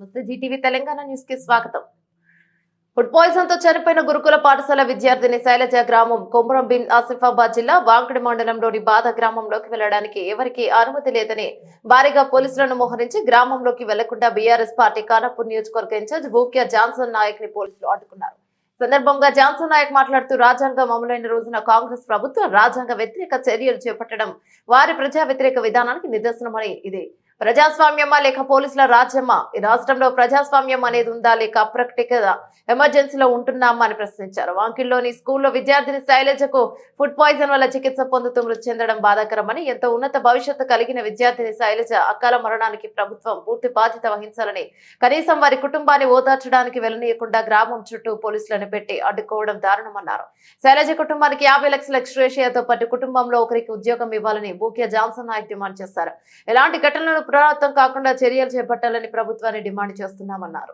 నమస్తే జీటీవీ తెలంగాణ న్యూస్కి స్వాగతం. ఫుడ్ పాయిజన్తో చనిపోయిన గురుకుల పాఠశాల విద్యార్థిని శైలజ గ్రామం కొమరం బిన్ ఆసిఫాబాద్ జిల్లా వాంకడి మండలంలోని బాధ గ్రామంలోకి వెళ్ళడానికి ఎవరికీ అనుమతి లేదని భారీగా పోలీసులను మోహరించి గ్రామంలోకి వెళ్ళకుండా బీఆర్ఎస్ పార్టీ కానపూర్ నియోజకవర్గ ఇన్ఛార్జ్ భూక్యా జాన్సన్ నాయక్ని పోలీసులు అడ్డుకున్నారు సందర్భంగా జాన్సన్ నాయక్ మాట్లాడుతూ రాజ్యాంగం అమలైన రోజున కాంగ్రెస్ ప్రభుత్వం రాజ్యాంగ వ్యతిరేక చర్యలు చేపట్టడం వారి ప్రజా వ్యతిరేక విధానానికి నిదర్శనమని ఇది ప్రజాస్వామ్యమా లేక పోలీసుల రాజ్యమా? ఈ రాష్ట్రంలో ప్రజాస్వామ్యం అనేది ఉందా లేక అప్రకటిక ఎమర్జెన్సీలో ఉంటున్నామా అని ప్రశ్నించారు. వాంకిల్లోని స్కూల్లో విద్యార్థిని శైలజకు ఫుడ్ పాయిజన్ వల్ల చికిత్స పొందుతూ మృతి చెందడం బాధాకరమని ఎంతో ఉన్నత భవిష్యత్తు కలిగిన విద్యార్థిని శైలజ అకాల మరణానికి ప్రభుత్వం పూర్తి బాధ్యత వహించాలని కనీసం వారి కుటుంబాన్ని ఓదార్చడానికి వెళ్ళనీయకుండా గ్రామం చుట్టూ పోలీసులను పెట్టి అడ్డుకోవడం దారుణమన్నారు. శైలజ కుటుంబానికి యాభై లక్షల ఎక్స్ట్రేషియాతో పాటు కుటుంబంలో ఒకరికి ఉద్యోగం ఇవ్వాలని బూకియా జాన్సన్ నాయక్ డిమాండ్ చేశారు. ఎలాంటి ఘటనలు పునరావృతం కాకుండా చర్యలు చేపట్టాలని ప్రభుత్వాన్ని డిమాండ్ చేస్తున్నామన్నారు.